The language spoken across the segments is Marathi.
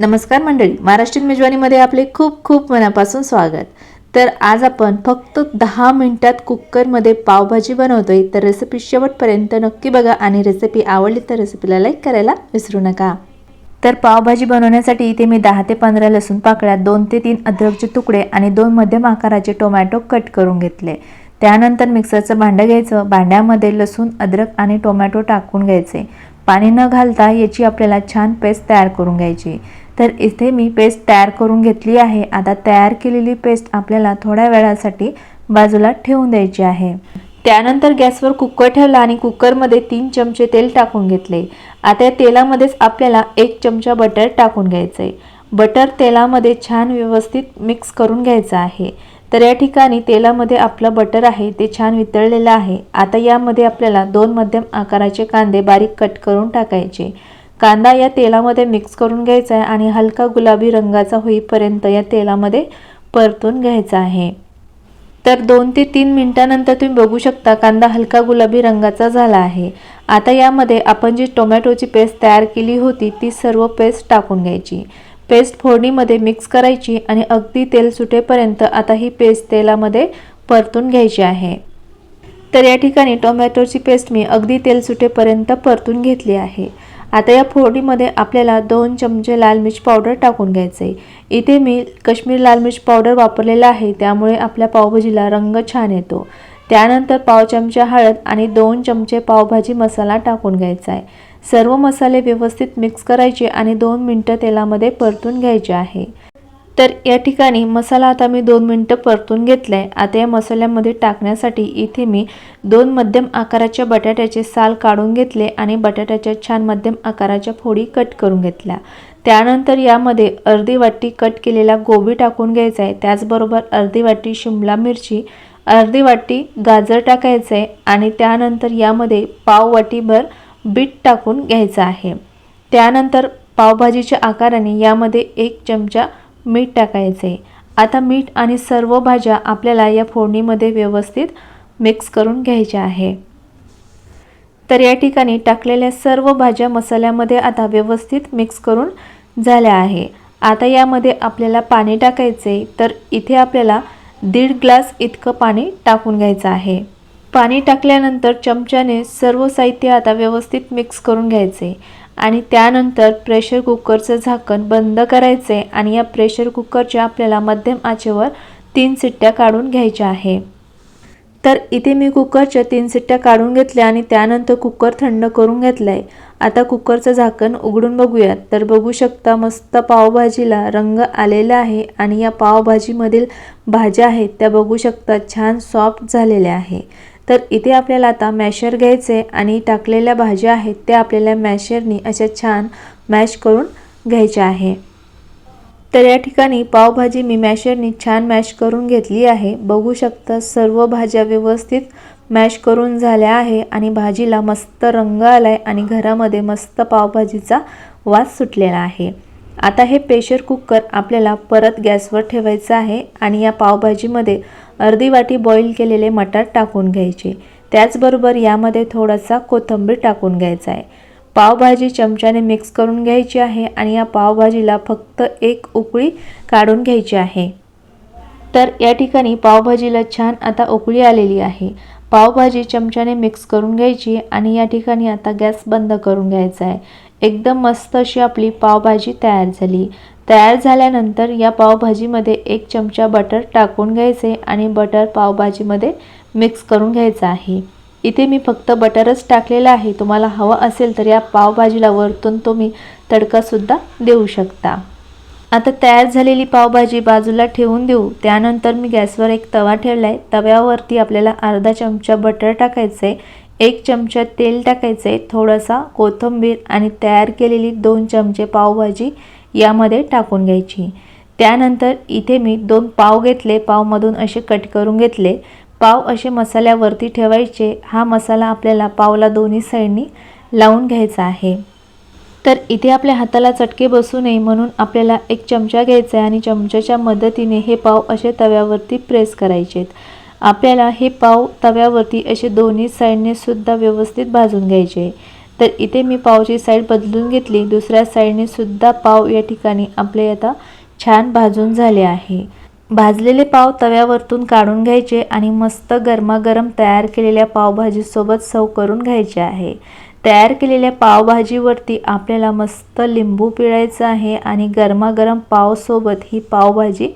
नमस्कार मंडळी महाराष्ट्रीयन मेजवानीमध्ये आपले खूप खूप मनापासून स्वागत. तर आज आपण फक्त दहा मिनिटात कुकरमध्ये पावभाजी बनवतोय तर रेसिपी शेवटपर्यंत नक्की बघा आणि रेसिपी आवडली तर रेसिपीला लाईक करायला विसरू नका. तर पावभाजी बनवण्यासाठी इथे मी दहा ते पंधरा लसूण पाकळ्या दोन ते तीन अद्रकचे तुकडे आणि दोन मध्यम आकाराचे टोमॅटो कट करून घेतले. त्यानंतर मिक्सरचं भांडं घ्यायचं भांड्यामध्ये लसूण अद्रक आणि टोमॅटो टाकून घ्यायचे. पाणी न घालता याची आपल्याला छान पेस्ट तयार करून घ्यायची. तर इथे मी पेस्ट तयार करून घेतली आहे. आता तयार केलेली पेस्ट आपल्याला थोड्या वेळासाठी बाजूला ठेवून द्यायची आहे. त्यानंतर गॅसवर कुकर ठेवला आणि कुकरमध्ये तीन चमचे तेल टाकून घेतले. आता या तेलामध्येच आपल्याला एक चमचा बटर टाकून घ्यायचं आहे बटर तेलामध्ये छान व्यवस्थित मिक्स करून घ्यायचं आहे. तर या ठिकाणी तेलामध्ये आपलं बटर आहे ते छान वितळलेलं आहे. आता यामध्ये आपल्याला दोन मध्यम आकाराचे कांदे बारीक कट करून टाकायचे. कांदा या तेलामध्ये मिक्स करून घ्यायचा आहे आणि हलका गुलाबी रंगाचा होईपर्यंत या तेलामध्ये परतून घ्यायचा आहे. तर दोन ते तीन मिनटानंतर तुम्ही बघू शकता कांदा हलका गुलाबी रंगाचा झाला आहे. आता यामध्ये आपण जी टोमॅटोची पेस्ट तयार केली होती ती सर्व पेस्ट टाकून घ्यायची. पेस्ट फोडणीमध्ये मिक्स करायची आणि अगदी तेल सुटेपर्यंत आता ही पेस्ट तेलामध्ये परतून घ्यायची आहे. तर या ठिकाणी टोमॅटोची पेस्ट मी अगदी तेल सुटेपर्यंत परतून घेतली आहे. आता या फोडणीमध्ये आपल्याला दोन चमचे लाल मिर्च पावडर टाकून घ्यायचं आहे. इथे मी काश्मीर लाल मिर्च पावडर वापरलेला आहे त्यामुळे आपल्या पावभाजीला रंग छान येतो. त्यानंतर पाव चमचा हळद आणि दोन चमचे पावभाजी मसाला टाकून घ्यायचा आहे. सर्व मसाले व्यवस्थित मिक्स करायचे आणि दोन मिनटं तेलामध्ये परतून घ्यायचे आहे. तर या ठिकाणी मसाला आता मी दोन मिनटं परतून घेतला आहे आता या मसाल्यामध्ये टाकण्यासाठी इथे मी दोन मध्यम आकाराच्या बटाट्याचे साल काढून घेतले आणि बटाट्याच्या छान मध्यम आकाराच्या फोडी कट करून घेतल्या. त्यानंतर यामध्ये अर्धी वाटी कट केलेला गोबी टाकून घ्यायचा आहे. त्याचबरोबर अर्धी वाटी शिमला मिरची अर्धी वाटी गाजर टाकायचं आहे आणि त्यानंतर यामध्ये पाव वाटीभर बीट टाकून घ्यायचं आहे. त्यानंतर पावभाजीच्या आकाराने यामध्ये एक चमचा मीठ टाकायचे. आता मीठ आणि सर्व भाज्या आपल्याला या फोडणीमध्ये व्यवस्थित मिक्स करून घ्यायच्या आहे. तर या ठिकाणी टाकलेल्या सर्व भाज्या मसाल्यामध्ये आता व्यवस्थित मिक्स करून झाल्या आहे. आता यामध्ये आपल्याला पाणी टाकायचे तर इथे आपल्याला दीड ग्लास इतकं पाणी टाकून घ्यायचं आहे. पाणी टाकल्यानंतर चमच्याने सर्व साहित्य आता व्यवस्थित मिक्स करून घ्यायचे आणि त्यानंतर प्रेशर कुकरचं झाकण बंद करायचे आणि या प्रेशर कुकरच्या आपल्याला मध्यम आचेवर तीन सिट्ट्या काढून घ्यायच्या आहे. तर इथे मी कुकरच्या तीन सिट्ट्या काढून घेतल्या आणि त्यानंतर कुकर थंड करून घेतलं आहे आता कुकरचं झाकण उघडून बघूयात. तर बघू शकता मस्त पावभाजीला रंग आलेला आहे आणि या पावभाजीमधील भाज्या आहेत त्या बघू शकता छान सॉफ्ट झालेल्या आहे. तर इथे आपल्याला आता मॅशर घ्यायचे आणि टाकलेल्या भाज्या आहेत त्या आपल्याला मॅशरनी अशा छान मॅश करून घ्यायच्या आहे. तर या ठिकाणी पावभाजी मी मॅशरनी छान मॅश करून घेतली आहे. बघू शकता सर्व भाज्या व्यवस्थित मॅश करून झाल्या आहे आणि भाजीला मस्त रंग आला आहे आणि घरामध्ये मस्त पावभाजीचा वास सुटलेला आहे. आता हे प्रेशर कुकर आपल्याला परत गॅसवर ठेवायचं आहे आणि या पावभाजीमध्ये अर्धी वाटी बॉईल केलेले मटार टाकून घ्यायचे. त्याचबरोबर यामध्ये थोडासा कोथिंबीर टाकून घ्यायचा आहे. पावभाजी चमच्याने मिक्स करून घ्यायची आहे आणि या पावभाजीला फक्त एक उकळी काढून घ्यायची आहे. तर या ठिकाणी पावभाजीला छान आता उकळी आलेली आहे. पावभाजी चमच्याने मिक्स करून घ्यायची आणि या ठिकाणी आता गॅस बंद करून घ्यायचा आहे. एकदम मस्त अशी आपली पावभाजी तयार झाली. तयार झाल्यानंतर या पावभाजीमध्ये एक चमचा बटर टाकून घ्यायचे आणि बटर पावभाजीमध्ये मिक्स करून घ्यायचं आहे. इथे मी फक्त बटरच टाकलेलं आहे. तुम्हाला हवं असेल तर या पावभाजीला वरतून तुम्ही तडकासुद्धा देऊ शकता. आता तयार झालेली पावभाजी बाजूला ठेवून देऊ. त्यानंतर मी गॅसवर एक तवा ठेवला आहे तव्यावरती आपल्याला अर्धा चमचा बटर टाकायचं आहे एक चमचा तेल टाकायचं आहे थोडासा कोथिंबीर आणि तयार केलेली दोन चमचे पावभाजी यामध्ये टाकून घ्यायची. त्यानंतर इथे मी दोन पाव घेतले पावमधून असे कट करून घेतले. पाव असे मसाल्यावरती ठेवायचे. हा मसाला आपल्याला पावला दोन्ही साईडनी लावून घ्यायचा आहे. तर इथे आपल्या हाताला चटके बसू नये म्हणून आपल्याला एक चमचा घ्यायचा आहे आणि चमच्याच्या मदतीने हे पाव असे तव्यावरती प्रेस करायचे आपल्याला हे पाव तव्यावरती असे दोन्ही साईडने सुद्धा व्यवस्थित भाजून घ्यायचे. तर इथे मी पावची साईड बदलून घेतली. दुसऱ्या साईडने सुद्धा पाव या ठिकाणी आपले आता छान भाजून झाले आहे. भाजलेले पाव तव्यावरतून काढून घ्यायचे आणि मस्त गरमागरम तयार केलेल्या पावभाजीसोबत सव करून घ्यायचे आहे. तयार केलेल्या पावभाजीवरती आपल्याला मस्त लिंबू पिळायचं आहे आणि गरमागरम पावसोबत ही पावभाजी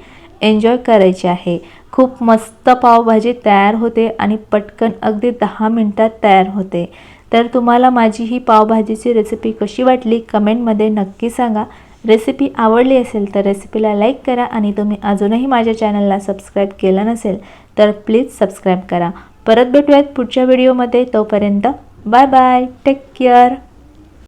एन्जॉय करायची आहे. खूप मस्त पावभाजी तयार होते आणि पटकन अगदी दहा मिनटात तयार होते. तर तुम्हाला माझी ही पावभाजीची रेसिपी कशी वाटली कमेंटमध्ये नक्की सांगा. रेसिपी आवडली असेल तर रेसिपीला लाईक करा आणि तुम्ही अजूनही माझ्या चॅनलला सबस्क्राईब केलं नसेल तर प्लीज सबस्क्राईब करा. परत भेटूयात पुढच्या व्हिडिओमध्ये तोपर्यंत बाय बाय टेक केअर